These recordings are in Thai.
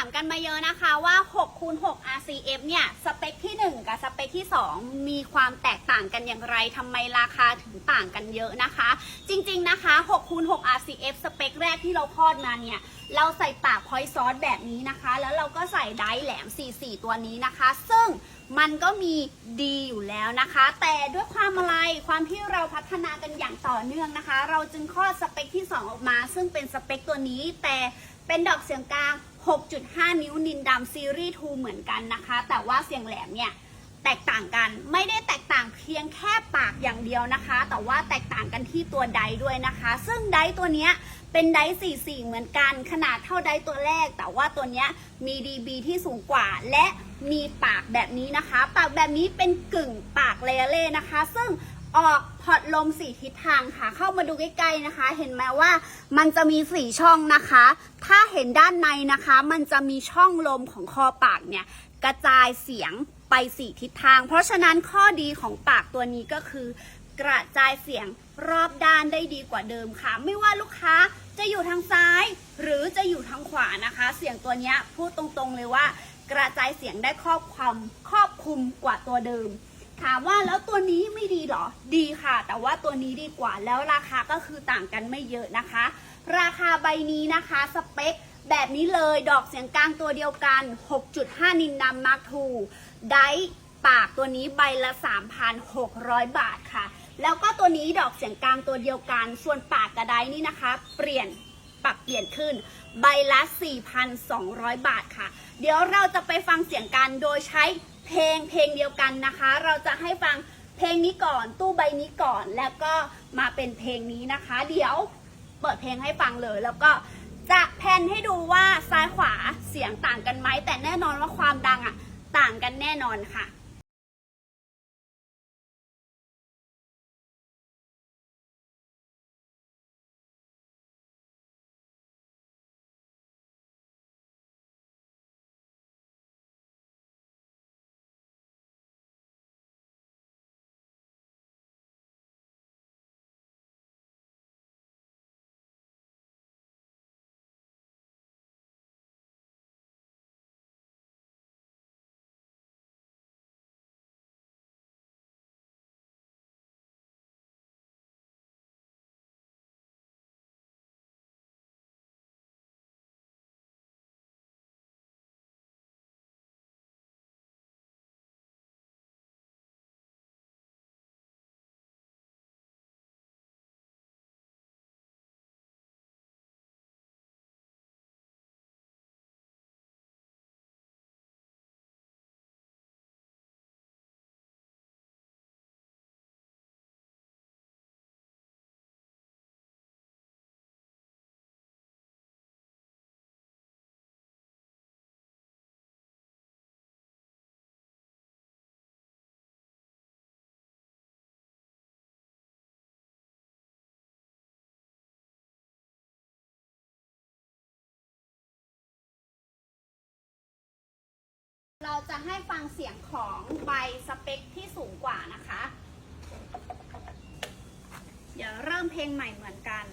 ามกันมาเยอะนะคะว่า6คูณ6 RCF เนี่ย สเปคที่ 1 กับสเปคที่ 2 มีความแตกต่างกันอย่างไรทำไมราคาถึงต่างกันเยอะนะคะ จริงๆนะคะ6คูณ6 RCF สเปคแรกที่เราคลอดมาเนี่ย เราใส่ปากพอยซอสแบบนี้นะคะ แล้วเราก็ใส่ไดแหลม 44 ตัวนี้นะคะ ซึ่งมันก็มีดีอยู่แล้วนะคะ แต่ด้วยความอะไรความที่เราพัฒนากันอย่างต่อเนื่องนะคะ เราจึงคลอดสเปคที่ 2 ออกมา ซึ่งเป็นสเปคตัวนี้แต่เป็นดอกเสียงกลาง 6.5 นิ้วนินดำซีรีส์2เหมือนกันนะคะ แต่ว่าเสียงแหลมเนี่ยแตกต่างกันไม่ได้แตกต่างเพียงแค่ปากอย่างเดียวนะคะ แต่ว่าแตกต่างกันที่ตัวไดด้วยนะคะ ซึ่งไดตัวเนี้ยเป็นไดร์44 เหมือนกันขนาดเท่าไดตัวแรก แต่ว่าตัวเนี้ยมี dB ที่สูงกว่า และมีปากแบบนี้นะคะ ปากแบบนี้เป็นกึ่งปากเลเล่นะคะ ซึ่ง ออกพอร์ตลมสี่ทิศทางค่ะ เข้ามาดูใกล้ๆนะคะ เห็นไหมว่ามันจะมีสี่ช่องนะคะ ถ้าเห็นด้านในนะคะ มันจะมีช่องลมของคอปากเนี่ย กระจายเสียงไปสี่ทิศทาง เพราะฉะนั้นข้อดีของปากตัวนี้ก็คือกระจายเสียงรอบด้านได้ดีกว่าเดิมค่ะ ไม่ว่าลูกค้าจะอยู่ทางซ้าย หรือจะอยู่ทางขวานะคะ เสียงตัวเนี้ยพูดตรงๆเลยว่า กระจายเสียงได้ครอบความครอบคลุมกว่าตัวเดิม ถามว่าแล้วตัวนี้ไม่ดีหรอ ดีค่ะ แต่ว่าตัวนี้ดีกว่า แล้วราคาก็คือต่างกันไม่เยอะนะคะ ราคาใบนี้นะคะ สเปคแบบนี้เลย ดอกเสียงกลางตัวเดียวกัน 6.5 นินนำมาร์ทูได้ปากตัวนี้ใบละ 3,600 บาทค่ะ แล้วก็ตัวนี้ดอกเสียงกลางตัวเดียวกัน ส่วนปากกระไดนี่นะคะ เปลี่ยนปรับเปลี่ยนขึ้นใบละ 4,200 บาทค่ะ เดี๋ยวเราจะไปฟังเสียงกันโดยใช้ เพลงเพลงเดียวกันนะคะ เราจะให้ฟังเพลงนี้ก่อน ตู้ใบนี้ก่อน แล้วก็มาเป็นเพลงนี้นะคะ เดี๋ยวเปิดเพลงให้ฟังเลย แล้วก็จะแพนให้ดูว่าซ้ายขวาเสียงต่างกันไหมแต่แน่นอนว่าความดังอะต่างกันแน่นอนค่ะ จะให้ฟังเสียงของใบสเปคที่สูงกว่านะคะ เดี๋ยวเริ่มเพลงใหม่เหมือนกัน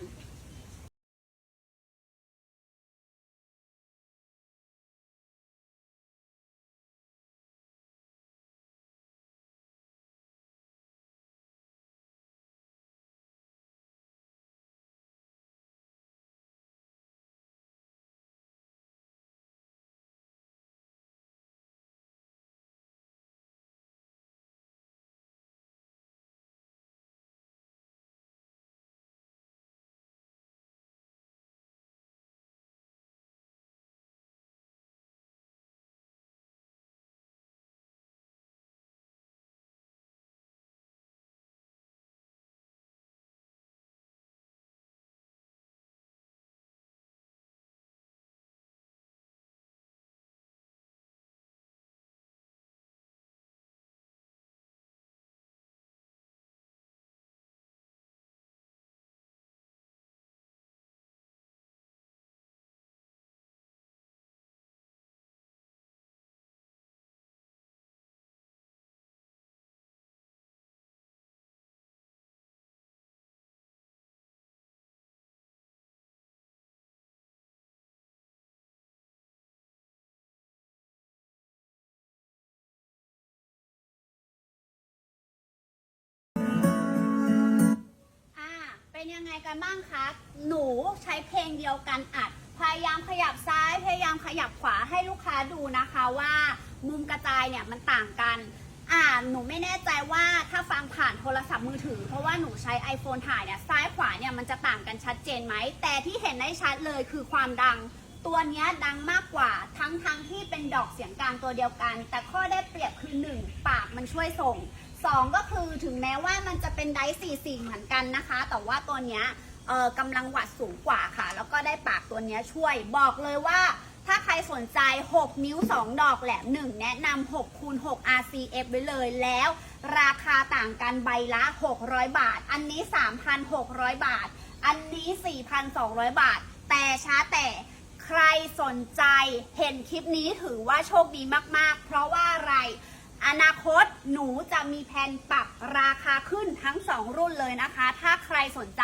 เป็นยังไงกันบ้างคะ หนูใช้เพลงเดียวกันอัด พยายามขยับซ้าย พยายามขยับขวาให้ลูกค้าดูนะคะว่า มุมกระจายเนี่ยมันต่างกันอ่าหนูไม่แน่ใจว่าถ้าฟังผ่านโทรศัพท์มือถือ เพราะว่าหนูใช้ iPhone ถ่ายเนี่ยซ้ายขวาเนี่ยมันจะต่างกันชัดเจนไหม แต่ที่เห็นได้ชัดเลยคือความดัง ตัวนี้ดังมากกว่าทั้งทั้งที่เป็นดอกเสียงกลางตัวเดียวกัน แต่ข้อได้เปรียบคือ 1 ปากมันช่วยส่ง 2 ก็คือถึงแม้ว่ามันจะเป็นไดร์สี่สิ่เหมือนกันนะคะ แต่ว่าตัวเนี้ยเอ่อกำลังวัดสูงกว่าค่ะ แล้วก็ได้ปากตัวเนี้ยช่วยบอกเลยว่า ถ้าใครสนใจ 6 นิ้ว 2 ดอกแหลม1 แนะนำ6คูณ6 RCF ไว้เลยแล้ว ราคาต่างกันใบละ 600 บาท อันนี้ 3,600 บาท อันนี้ 4,200 บาท แต่ช้าแต่ใครสนใจเห็นคลิปนี้ถือว่าโชคดีมากๆ เพราะว่าอะไร อนาคตหนูจะมีแผนปรับราคาขึ้นทั้ง 2 รุ่นเลยนะคะ ถ้าใครสนใจ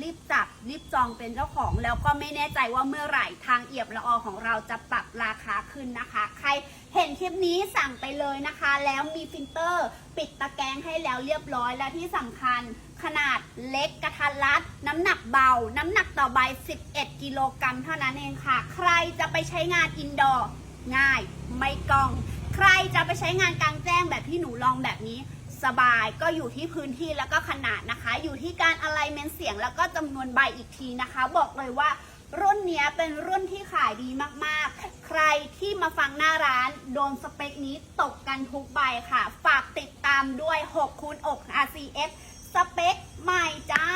รีบจับรีบจองเป็นเจ้าของ แล้วก็ไม่แน่ใจว่าเมื่อไหร่ทางเอียบละออของเราจะปรับราคาขึ้นนะคะ ใครเห็นคลิปนี้สั่งไปเลยนะคะ แล้วมีฟิลเตอร์ ปิดตะแกรงให้แล้วเรียบร้อยและที่สำคัญขนาดเล็กกระทัดรัด น้ำหนักเบา น้ำหนักต่อใบ 11 กิโลกรัมเท่านั้นเองค่ะ ใครจะไปใช้งานอินดอร์ง่าย ไม่กอง ใครจะไปใช้งานกลางแจ้งแบบที่หนูลองแบบนี้สบายก็อยู่ที่พื้นที่แล้วก็ขนาดนะคะ อยู่ที่การอะไรเมนเสียงแล้วก็จำนวนใบอีกทีนะคะ บอกเลยว่ารุ่นนี้เป็นรุ่นที่ขายดีมากๆ ใครที่มาฟังหน้าร้านโดนสเปคนี้ตกกันทุกใบค่ะ ฝากติดตามด้วย6คูณอก RCF สเปคใหม่จ้า